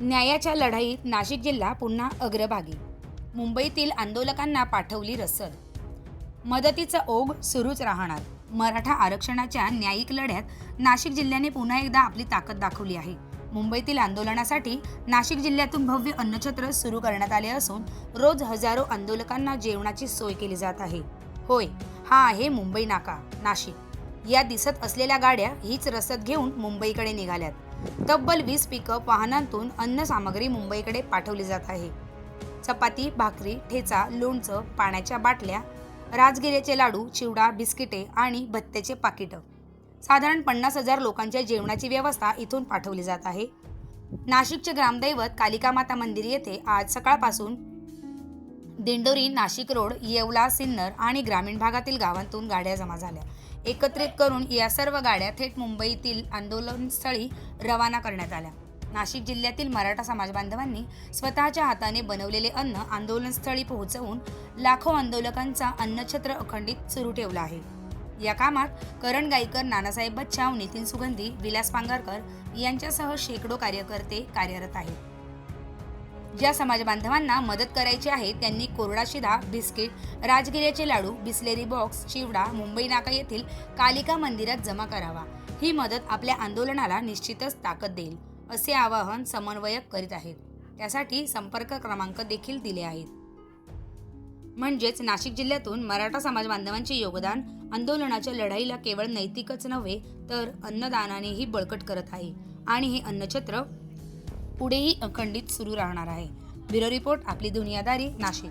न्यायाच्या लढाईत नाशिक जिल्हा पुन्हा अग्रभागी. मुंबईतील आंदोलकांना पाठवली रसद. मदतीचा ओघ सुरूच राहणार. मराठा आरक्षणाच्या न्यायिक लढ्यात नाशिक जिल्ह्याने पुन्हा एकदा आपली ताकद दाखवली आहे. मुंबईतील आंदोलनासाठी नाशिक जिल्ह्यातून भव्य अन्नछत्र सुरू करण्यात आले असून रोज हजारो आंदोलकांना जेवणाची सोय केली जात आहे. होय हा आहे मुंबई नाका नाशिक. या दिसत असलेल्या गाड्या हीच रसद घेऊन मुंबईकडे निघाल्यात. तब्बल वीस पिकअप वाहनांतून अन्न सामग्री मुंबईकडे पाठवली जात आहे. चपाती भाकरी ठेचा लोणचं पाण्याच्या बाटल्या राजगिऱ्याचे लाडू चिवडा बिस्किटे आणि भत्त्याचे पाकिटं. साधारण पन्नास हजार लोकांच्या जेवणाची व्यवस्था इथून पाठवली जात आहे. नाशिकचे ग्रामदैवत कालिका माता मंदिर येथे आज सकाळपासून दिंडोरी नाशिक रोड येवला सिन्नर आणि ग्रामीण भागातील गावांतून गाड्या जमा झाल्या. एकत्रित करून या सर्व गाड्या थेट मुंबईतील आंदोलनस्थळी रवाना करण्यात आल्या. नाशिक जिल्ह्यातील मराठा समाज बांधवांनी स्वतःच्या हाताने बनवलेले अन्न आंदोलनस्थळी पोहोचवून लाखो आंदोलकांचा अन्नछत्र अखंडित सुरू ठेवला आहे. या कामात करण गायकर नानासाहेब बच्चाव नितीन सुगंधी विलास पांगारकर यांच्यासह शेकडो कार्यकर्ते कार्यरत आहेत. ज्या समाज बांधवांना मदत करायची आहे त्यांनी कोरडा शिधा बिस्किट राजगिऱ्याचे लाडू बिस्लेरी बॉक्स चिवडा मुंबई नाका येथील कालिका मंदिरात जमा करावा. ही मदत आपल्या आंदोलनाला निश्चितच ताकद देईल असे आवाहन समन्वयक करीत आहेत. त्यासाठी संपर्क क्रमांक देखील दिले आहेत. म्हणजेच नाशिक जिल्ह्यातून मराठा समाज बांधवांचे योगदान आंदोलनाच्या लढाईला केवळ नैतिकच नव्हे तर अन्नदानानेही बळकट करत आहे. आणि हे अन्नछत्र पुढेही अखंडित सुरू राहणार आहे. ब्युरो रिपोर्ट आपली दुनियादारी नाशिक.